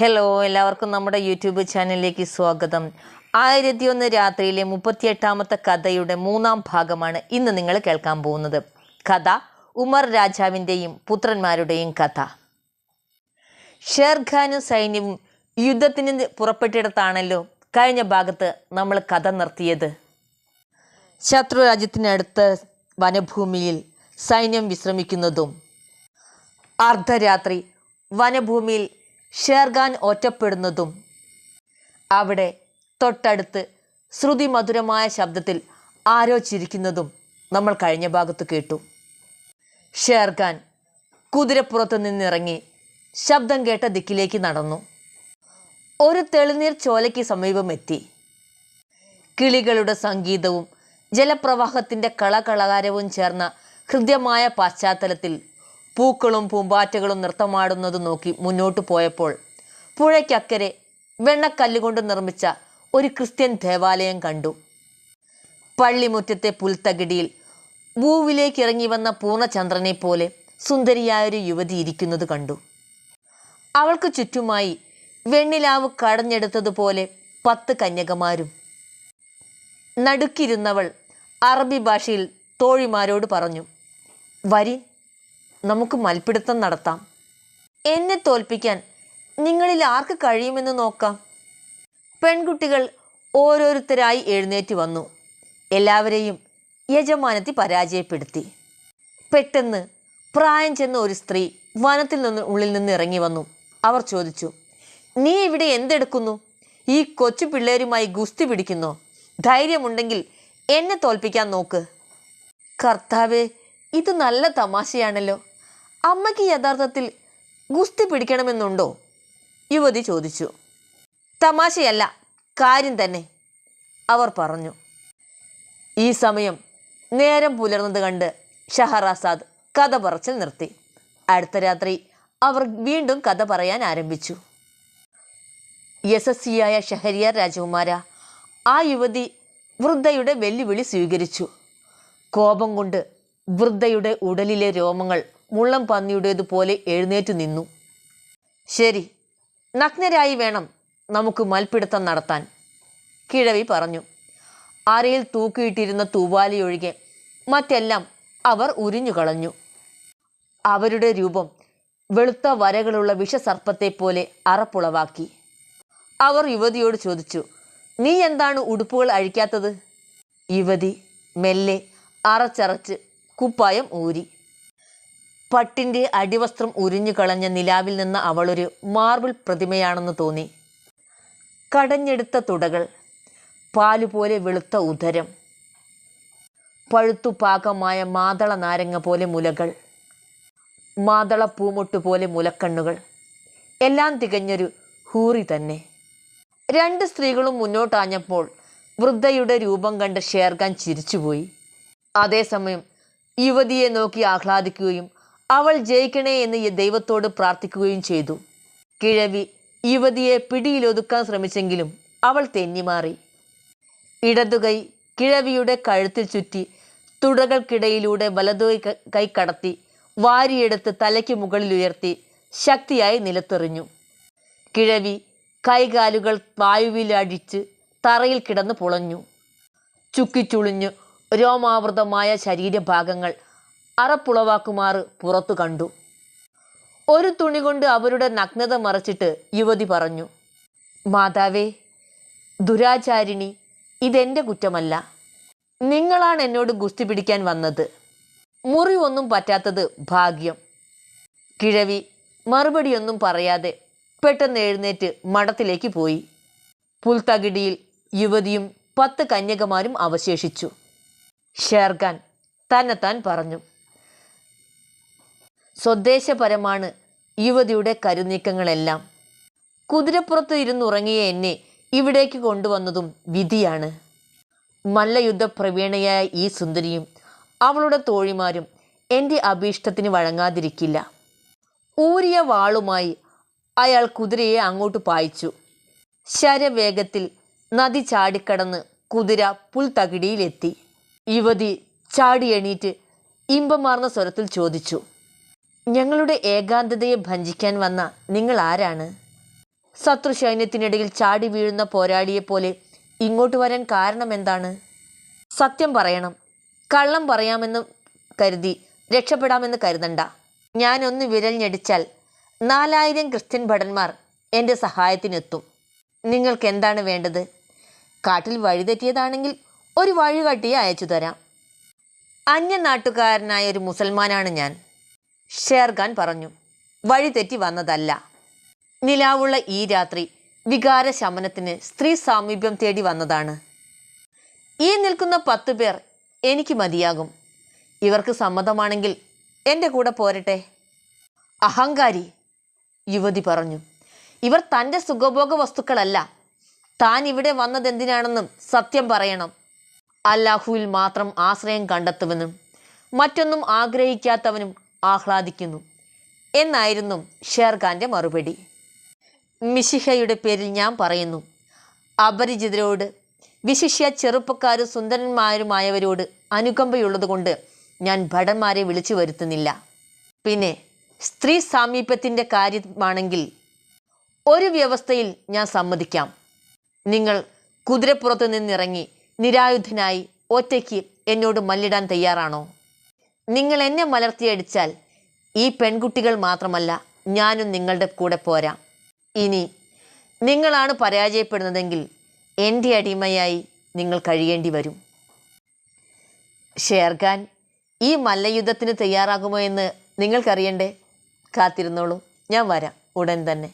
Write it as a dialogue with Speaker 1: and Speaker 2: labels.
Speaker 1: Hello എല്ലാവർക്കും നമ്മുടെ YouTube ചാനലിലേക്ക് സ്വാഗതം. ആയിരത്തി ഒന്ന് രാത്രിയിലെ മുപ്പത്തിയെട്ടാമത്തെ കഥയുടെ മൂന്നാം ഭാഗമാണ് ഇന്ന് നിങ്ങൾ കേൾക്കാൻ പോകുന്നത്. കഥ ഉമർ രാജാവിന്റെയും പുത്രന്മാരുടെയും കഥ. ഷേർഖാനും സൈന്യവും യുദ്ധത്തിന് പുറപ്പെട്ടിടത്താണല്ലോ കഴിഞ്ഞ ഭാഗത്ത് നമ്മൾ കഥ നിർത്തിയത്. ശത്രു രാജ്യത്തിനടുത്ത വനഭൂമിയിൽ സൈന്യം വിശ്രമിക്കുന്നതും. അർദ്ധരാത്രി വനഭൂമിയിൽ ഷേർഖാൻ ഒറ്റപ്പെടുന്നതും അവിടെ തൊട്ടടുത്ത് ശ്രുതിമധുരമായ ശബ്ദത്തിൽ ആരോ ചിരിക്കുന്നതും നമ്മൾ കഴിഞ്ഞ ഭാഗത്ത് കേട്ടു. ഷേർഖാൻ കുതിരപ്പുറത്ത് നിന്നിറങ്ങി ശബ്ദം കേട്ട ദിക്കിലേക്ക് നടന്നു. ഒരു തെളിനീർ ചോലയ്ക്ക് സമീപമെത്തി കിളികളുടെ സംഗീതവും ജലപ്രവാഹത്തിന്റെ കളകളകാരവും ചേർന്ന ഹൃദ്യമായ പശ്ചാത്തലത്തിൽ പൂക്കളും പൂമ്പാറ്റകളും നൃത്തമാടുന്നത് നോക്കി മുന്നോട്ട് പോയപ്പോൾ പുഴയ്ക്കക്കരെ വെണ്ണക്കല്ലുകൊണ്ട് നിർമ്മിച്ച ഒരു ക്രിസ്ത്യൻ ദേവാലയം കണ്ടു. പള്ളിമുറ്റത്തെ പുൽത്തകിടിയിൽ ഭൂവിലേക്ക് ഇറങ്ങി വന്ന പൂർണചന്ദ്രനെ പോലെ സുന്ദരിയായൊരു യുവതി ഇരിക്കുന്നത് കണ്ടു. അവൾക്ക് ചുറ്റുമായി വെണ്ണിലാവ് കടഞ്ഞെടുത്തതുപോലെ പത്ത് കന്യകമാരും. നടുക്കിരുന്നവൾ അറബി ഭാഷയിൽ തോഴിമാരോട് പറഞ്ഞു വരി നമുക്ക് മൽപ്പിടുത്തം നടത്താം. എന്നെ തോൽപ്പിക്കാൻ നിങ്ങളിൽ ആർക്ക് കഴിയുമെന്ന് നോക്കാം. പെൺകുട്ടികൾ ഓരോരുത്തരായി എഴുന്നേറ്റ് വന്നു. എല്ലാവരെയും യജമാനത്തി പരാജയപ്പെടുത്തി. പെട്ടെന്ന് പ്രായം ചെന്ന ഒരു സ്ത്രീ വനത്തിൽ നിന്ന് ഉള്ളിൽ നിന്ന് ഇറങ്ങി വന്നു. അവർ ചോദിച്ചു നീ ഇവിടെ എന്തെടുക്കുന്നു? ഈ കൊച്ചു പിള്ളേരുമായി ഗുസ്തി പിടിക്കുന്നു? ധൈര്യമുണ്ടെങ്കിൽ എന്നെ തോൽപ്പിക്കാൻ നോക്ക്. കർത്താവേ ഇത് നല്ല തമാശയാണല്ലോ. അമ്മയ്ക്ക് യഥാർത്ഥത്തിൽ ഗുസ്തി പിടിക്കണമെന്നുണ്ടോ? യുവതി ചോദിച്ചു. തമാശയല്ല കാര്യം തന്നെ അവർ പറഞ്ഞു. ഈ സമയം നേരം പുലർന്നത് കണ്ട് ഷഹറാസാദ് കഥ പറച്ചിൽ നിർത്തി. അടുത്ത രാത്രി അവർ വീണ്ടും കഥ പറയാൻ ആരംഭിച്ചു. യശസ്വിയായ ഷഹരിയർ രാജകുമാര ആ യുവതി വൃദ്ധയുടെ വെല്ലുവിളി സ്വീകരിച്ചു. കോപം കൊണ്ട് വൃദ്ധയുടെ ഉടലിലെ രോമങ്ങൾ മുള്ളം പന്നിയുടേതുപോലെ എഴുന്നേറ്റ് നിന്നു. ശരി നഗ്നരായി വേണം നമുക്ക് മൽപ്പിടുത്തം നടത്താൻ കിഴവി പറഞ്ഞു. അരയിൽ തൂക്കിയിട്ടിരുന്ന തൂവാലിയൊഴികെ മറ്റെല്ലാം അവർ ഉരിഞ്ഞു കളഞ്ഞു. അവരുടെ രൂപം വെളുത്ത വരകളുള്ള വിഷസർപ്പത്തെ പോലെ അറപ്പുളവാക്കി. അവർ യുവതിയോട് ചോദിച്ചു നീ എന്താണ് ഉടുപ്പുകൾ അഴിക്കാത്തത്? യുവതി മെല്ലെ അറച്ചറച്ച് കുപ്പായം ഊരി. പട്ടിന്റെ അടിവസ്ത്രം ഉരിഞ്ഞു കളഞ്ഞ നിലാവിൽ നിന്ന് അവളൊരു മാർബിൾ പ്രതിമയാണെന്ന് തോന്നി. കടഞ്ഞെടുത്ത തുടകൾ പാലുപോലെ വെളുത്ത ഉദരം പഴുത്തു പാകമായ മാതള നാരങ്ങ പോലെ മുലകൾ മാതള പൂമൊട്ട് പോലെ മുലക്കണ്ണുകൾ എല്ലാം തികഞ്ഞൊരു ഹൂറി തന്നെ. രണ്ട് സ്ത്രീകളും മുന്നോട്ടാഞ്ഞപ്പോൾ വൃദ്ധയുടെ രൂപം കണ്ട് ഷേർഖാൻ ചിരിച്ചുപോയി. അതേസമയം യുവതിയെ നോക്കി ആഹ്ലാദിക്കുകയും അവൾ ജയിക്കണേ എന്ന് ദൈവത്തോട് പ്രാർത്ഥിക്കുകയും ചെയ്തു. കിഴവി യുവതിയെ പിടിയിലൊതുക്കാൻ ശ്രമിച്ചെങ്കിലും അവൾ തെന്നിമാറി. ഇടതുകൈ കിഴവിയുടെ കഴുത്തിൽ ചുറ്റി തുടകൾക്കിടയിലൂടെ വലതു കൈ കടത്തി വാരിയെടുത്ത് തലയ്ക്ക് മുകളിൽ ഉയർത്തി ശക്തിയായി നിലത്തെറിഞ്ഞു. കിഴവി കൈകാലുകൾ വായുവിലടിച്ച് തറയിൽ കിടന്ന് പുളഞ്ഞു. ചുക്കിച്ചുളിഞ്ഞു രോമാവൃതമായ ശരീരഭാഗങ്ങൾ അറപ്പുളവാക്കുമാറ് പുറത്തു കണ്ടു. ഒരു തുണി കൊണ്ട് അവരുടെ നഗ്നത മറച്ചിട്ട് യുവതി പറഞ്ഞു മാതാവേ ദുരാചാരിണി ഇതെന്റെ കുറ്റമല്ല. നിങ്ങളാണ് എന്നോട് ഗുസ്തി പിടിക്കാൻ വന്നത്. മുറി ഒന്നും പറ്റാത്തത് ഭാഗ്യം. കിഴവി മറുപടിയൊന്നും പറയാതെ പെട്ടെന്ന് എഴുന്നേറ്റ് മഠത്തിലേക്ക് പോയി. പുൽത്തകിടിയിൽ യുവതിയും പത്ത് കന്യകമാരും അവശേഷിച്ചു. ഷേർഖാൻ തന്നെത്താൻ പറഞ്ഞു സ്വദേശപരമാണ് യുവതിയുടെ കരുനീക്കങ്ങളെല്ലാം. കുതിരപ്പുറത്ത് ഇരുന്നുറങ്ങിയ എന്നെ ഇവിടേക്ക് കൊണ്ടുവന്നതും വിധിയാണ്. മല്ലയുദ്ധ പ്രവീണയായ ഈ സുന്ദരിയും അവളുടെ തോഴിമാരും എന്റെ അഭീഷ്ടത്തിന് വഴങ്ങാതിരിക്കില്ല. ഊരിയ വാളുമായി അയാൾ കുതിരയെ അങ്ങോട്ട് പായിച്ചു. ശരവേഗത്തിൽ നദി ചാടിക്കടന്ന് കുതിര പുൽത്തകിടിയിലെത്തി. യുവതി ചാടിയെണീറ്റ് ഇമ്പമാർന്ന സ്വരത്തിൽ ചോദിച്ചു. ഞങ്ങളുടെ ഏകാന്തതയെ ഭഞ്ചിക്കാൻ വന്ന നിങ്ങൾ ആരാണ് ശത്രു സൈന്യത്തിനിടയിൽ ചാടി വീഴുന്ന പോരാളിയെപ്പോലെ ഇങ്ങോട്ട് വരാൻ കാരണം എന്താണ്? സത്യം പറയണം. കള്ളം പറയാമെന്ന് കരുതി രക്ഷപ്പെടാമെന്ന് കരുതണ്ട. ഞാനൊന്ന് വിരൽ ഞെടിച്ചാൽ നാലായിരം ക്രിസ്ത്യൻ ഭടന്മാർ എന്റെ സഹായത്തിനെത്തും. നിങ്ങൾക്ക് എന്താണ് വേണ്ടത്? കാട്ടിൽ വഴിതെറ്റിയതാണെങ്കിൽ ഒരു വഴികാട്ടിയെ അയച്ചു തരാം അന്യനാട്ടുകാരനായ ഒരു മുസൽമാനാണ് ഞാൻ. ഷേർഖാൻ പറഞ്ഞു വഴിതെറ്റി വന്നതല്ല. നിലാവുള്ള ഈ രാത്രി വികാര ശമനത്തിന് സ്ത്രീ സാമീപ്യം തേടി വന്നതാണ്. ഈ നിൽക്കുന്ന പത്തു പേർ എനിക്ക് മതിയാകും. ഇവർക്ക് സമ്മതമാണെങ്കിൽ എന്റെ കൂടെ പോരട്ടെ. അഹങ്കാരി യുവതി പറഞ്ഞു ഇവർ തന്റെ സുഖഭോഗ വസ്തുക്കളല്ല. താൻ ഇവിടെ വന്നതെന്തിനാണെന്നും സത്യം പറയണം. അല്ലാഹുവിൽ മാത്രം ആശ്രയം കണ്ടെത്തുമെന്നും മറ്റൊന്നും ആഗ്രഹിക്കാത്തവനും ആഹ്ലാദിക്കുന്നു. എന്നായിരുന്നു ഷേർഖാന്റെ മറുപടി. മിശിഹയുടെ പേരിൽ ഞാൻ പറയുന്നു അപരിചിതരോട് വിശിഷ്യ ചെറുപ്പക്കാരും സുന്ദരന്മാരുമായവരോട് അനുകമ്പയുള്ളതുകൊണ്ട് ഞാൻ ഭടന്മാരെ വിളിച്ചു വരുത്തുന്നില്ല. പിന്നെ സ്ത്രീ സാമീപ്യത്തിന്റെ കാര്യമാണെങ്കിൽ ഒരു വ്യവസ്ഥയിൽ ഞാൻ സമ്മതിക്കാം. നിങ്ങൾ കുതിരപ്പുറത്ത് നിന്നിറങ്ങി നിരായുധനായി ഒറ്റയ്ക്ക് എന്നോട് മല്ലിടാൻ തയ്യാറാണോ? നിങ്ങൾ എന്നെ മലർത്തിയടിച്ചാൽ ഈ പെൺകുട്ടികൾ മാത്രമല്ല ഞാനും നിങ്ങളുടെ കൂടെ പോരാം. ഇനി നിങ്ങളാണ് പരാജയപ്പെടുന്നതെങ്കിൽ എന്റെ അടിമയായി നിങ്ങൾ കഴിയേണ്ടി വരും. ഷേർഖാൻ ഈ മല്ലയുദ്ധത്തിന് തയ്യാറാകുമോ എന്ന് നിങ്ങൾക്കറിയണ്ടേ? കാത്തിരുന്നോളൂ. ഞാൻ വരാം. ഉടൻ തന്നെ.